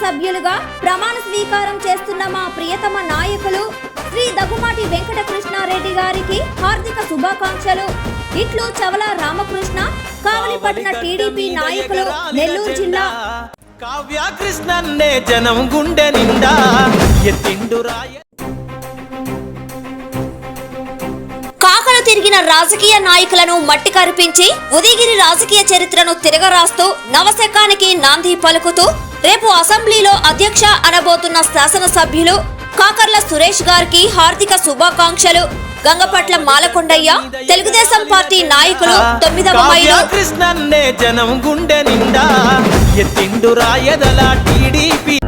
శాసనసభ్యులుగా ప్రమాణ స్వీకారం చేస్తున్న మా ప్రియతమ నాయకులు శ్రీ దగ్గుమాటి వెంకట కృష్ణారెడ్డి గారికి హార్దిక శుభాకాంక్షలు. ఇట్లు చవల రామకృష్ణ కావలిపట్న టీడీపీ నాయకులు నెల్లూరు జిల్లా. కావ్య కృష్ణన్నే జనం గుండె నిండా. కాకలు తిరిగిన రాజకీయ నాయకులను మట్టి కరిపించి ఉదయగిరి రాజకీయ చరిత్రను తిరగరాస్తూ నవశకానికి నాంది పలుకుతూ రేపు అసెంబ్లీలో అధ్యక్ష అనబోతున్న శాసనసభ్యులు కాకర్ల సురేష్ గారికి హార్దిక శుభాకాంక్షలు. గంగపట్ల మాలకొండయ్య తెలుగుదేశం పార్టీ నాయకులు తొమ్మిదవ కావ్య కృష్ణన్నే జనం గుండె నిండా.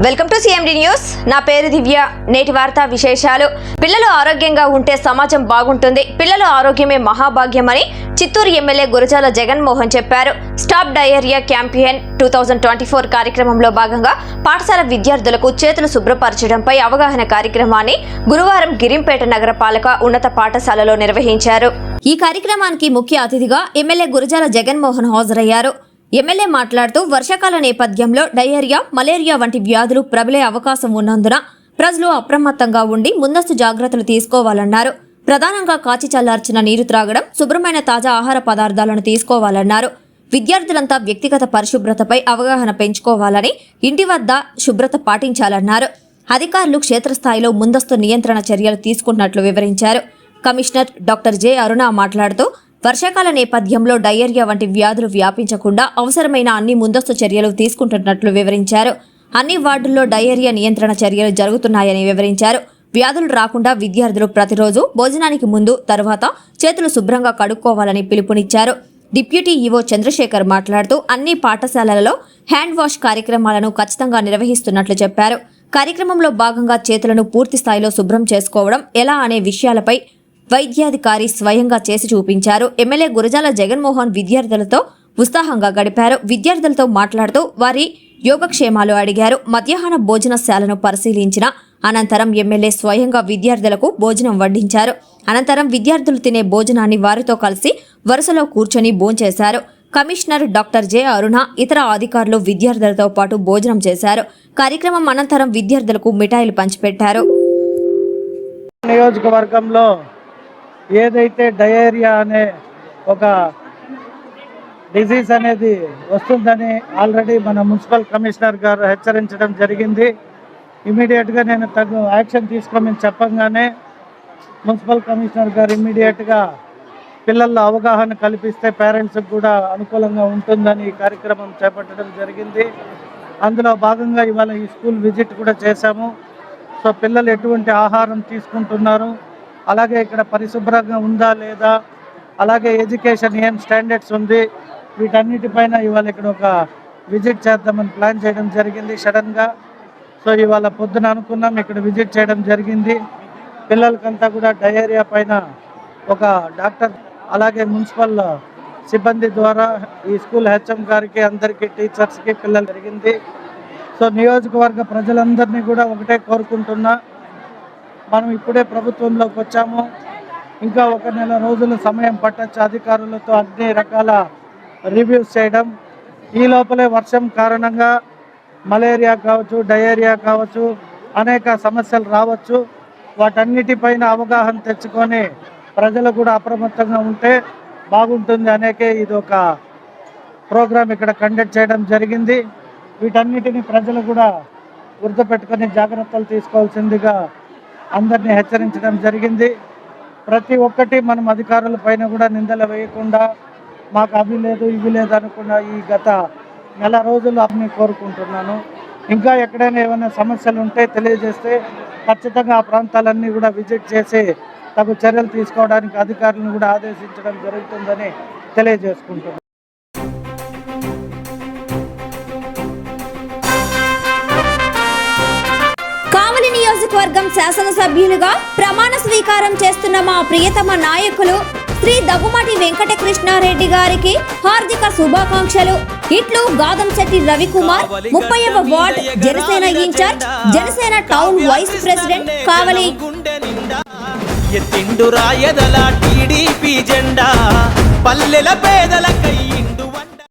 వెల్కమ్ టు సిఎండి న్యూస్ నా పేరు దివ్య. నేటి వార్తా విశేషాలు. పిల్లలు ఆరోగ్యంగా ఉంటే సమాజం బాగుంటుంది. పిల్లల ఆరోగ్యమే మహాభాగ్యమని చిత్తూరు ఎమ్మెల్యే గురజాల జగన్మోహన్ చెప్పారు. Stop diarrhoea campaign two thousand twenty four కార్యక్రమంలో భాగంగా పాఠశాల విద్యార్థులకు చేతులు శుభ్రపరచడంపై అవగాహన కార్యక్రమాన్ని గురువారం గిరింపేట నగరపాలక ఉన్నత పాఠశాలలో నిర్వహించారు. ఈ కార్యక్రమానికి ముఖ్య అతిథిగా ఎమ్మెల్యే గురజాల జగన్మోహన్ హాజరయ్యారు. ఎమ్మెల్యే మాట్లాడుతూ వర్షాకాల నేపథ్యంలో డయేరియా మలేరియా వంటి వ్యాధులు ప్రబలే అవకాశం ఉన్నందున ప్రజలు అప్రమత్తంగా ఉండి ముందస్తు జాగ్రత్తలు తీసుకోవాలన్నారు. ప్రధానంగా కాచి చల్లార్చిన నీరు త్రాగడం శుభ్రమైన తాజా ఆహార పదార్థాలను తీసుకోవాలన్నారు. విద్యార్థులంతా వ్యక్తిగత పరిశుభ్రతపై అవగాహన పెంచుకోవాలని ఇంటి వద్ద శుభ్రత పాటించాలన్నారు. అధికారులు క్షేత్రస్థాయిలో ముందస్తు నియంత్రణ చర్యలు తీసుకున్నట్లు వివరించారు. కమిషనర్ డాక్టర్ జె అరుణ మాట్లాడుతూ వర్షాకాల నేపథ్యంలో డయేరియా వంటి వ్యాధులు వ్యాపించకుండా అవసరమైన అన్ని ముందస్తు చర్యలు తీసుకుంటున్నట్లు వివరించారు. అన్ని వార్డుల్లో డయేరియా నియంత్రణ చర్యలు జరుగుతున్నాయని వివరించారు. వ్యాధులు రాకుండా విద్యార్థులు ప్రతిరోజు భోజనానికి ముందు తర్వాత చేతులు శుభ్రంగా కడుక్కోవాలని పిలుపునిచ్చారు. డిప్యూటీ ఈవో చంద్రశేఖర్ మాట్లాడుతూ అన్ని పాఠశాలలలో హ్యాండ్ వాష్ కార్యక్రమాలను ఖచ్చితంగా నిర్వహిస్తున్నట్లు చెప్పారు. కార్యక్రమంలో భాగంగా చేతులను పూర్తి స్థాయిలో శుభ్రం చేసుకోవడం ఎలా అనే విషయాలపై వైద్యాధికారి స్వయంగా చేసి చూపించారు. ఎమ్మెల్యే గురజాల జగన్మోహన్ విద్యార్థులతో ఉత్సాహంగా గడిపారు. విద్యార్థులతో మాట్లాడుతూ వారి యోగక్షేమాలు అడిగారు. మధ్యాహ్న భోజనశాలను పరిశీలించిన అనంతరం ఎమ్మెల్యే స్వయంగా విద్యార్థులకు భోజనం వడ్డించారు. అనంతరం విద్యార్థులు తినే భోజనాన్ని వారితో కలిసి వరుసలో కూర్చొని భోంచేశారు. కమిషనర్ డాక్టర్ జె అరుణ ఇతర అధికారులు విద్యార్థులతో పాటు భోజనం చేశారు. కార్యక్రమం అనంతరం విద్యార్థులకు మిఠాయిలు పంచిపెట్టారు. నియోజకవర్గంలో ఏదైతే డయేరియా అనే ఒక డిసీజ్ అనేది వస్తుందని ఆల్రెడీ మన మున్సిపల్ కమిషనర్ గారు హెచ్చరించడం జరిగింది. ఇమీడియట్గా నేను తగు యాక్షన్ తీసుకోమని చెప్పంగానే మున్సిపల్ కమిషనర్ గారు ఇమీడియట్గా పిల్లల్లో అవగాహన కల్పిస్తే పేరెంట్స్కి కూడా అనుకూలంగా ఉంటుందని ఈ కార్యక్రమం చేపట్టడం జరిగింది. అందులో భాగంగా ఇవాళ ఈ స్కూల్ విజిట్ కూడా చేశాము. సో పిల్లలు ఎటువంటి ఆహారం తీసుకుంటున్నారు? అలాగే ఇక్కడ పరిశుభ్రంగా ఉందా లేదా? అలాగే ఎడ్యుకేషన్ ఏం స్టాండర్డ్స్ ఉంది? వీటన్నిటిపైన ఇవాళ ఇక్కడ ఒక విజిట్ చేద్దామని ప్లాన్ చేయడం జరిగింది సడన్గా. సో ఇవాళ పొద్దున అనుకున్నాం ఇక్కడ విజిట్ చేయడం జరిగింది. పిల్లలకంతా కూడా డయేరియా పైన ఒక డాక్టర్ అలాగే మున్సిపల్ సిబ్బంది ద్వారా ఈ స్కూల్ హెచ్ఎం గారికి అందరికీ టీచర్స్కి పిల్లలు జరిగింది. సో నియోజకవర్గ ప్రజలందరినీ కూడా ఒకటే కోరుకుంటున్నా. మనం ఇప్పుడే ప్రభుత్వంలోకి వచ్చాము. ఇంకా ఒక నెల రోజుల సమయం పట్టచ్చు అధికారులతో అన్ని రకాల రివ్యూస్ చేయడం. ఈ లోపలే వర్షం కారణంగా మలేరియా కావచ్చు డయేరియా కావచ్చు అనేక సమస్యలు రావచ్చు. వాటన్నిటిపైన అవగాహన తెచ్చుకొని ప్రజలు కూడా అప్రమత్తంగా ఉంటే బాగుంటుంది అనేకే ఇది ఒక ప్రోగ్రాం ఇక్కడ కండక్ట్ చేయడం జరిగింది. వీటన్నిటిని ప్రజలు కూడా గుర్తుపెట్టుకొని జాగ్రత్తలు తీసుకోవాల్సిందిగా అందరినీ హెచ్చరించడం జరిగింది. ప్రతి ఒక్కటి మనం అధికారుల పైన కూడా నిందలు వేయకుండా మాకు అవి లేదు ఇవి లేదు అనుకున్న ఈ గత నెల రోజులు అవి కోరుకుంటున్నాను. ఇంకా ఎక్కడైనా ఏమైనా సమస్యలు ఉంటే తెలియజేస్తే ఖచ్చితంగా ఆ ప్రాంతాలన్నీ కూడా విజిట్ చేసి తగు చర్యలు తీసుకోవడానికి అధికారులను కూడా ఆదేశించడం జరుగుతుందని తెలియజేసుకుంటున్నాను. నియోజకవర్గం శాసనసభ్యులుగా ప్రమాణ స్వీకారం చేస్తున్న మా ప్రియతమ నాయకులు శ్రీ దగ్గుమాటి వెంకట కృష్ణారెడ్డి గారికి హార్దిక శుభాకాంక్షలు. ఇట్లు గాదంశెట్టి రవికుమార్ ముప్పైవ ward Janasena in charge Janasena town vice president Kavali. ఎత్తిండు రాయదల టీడీపీ జెండా పల్లెల పేదల కయ్యిండు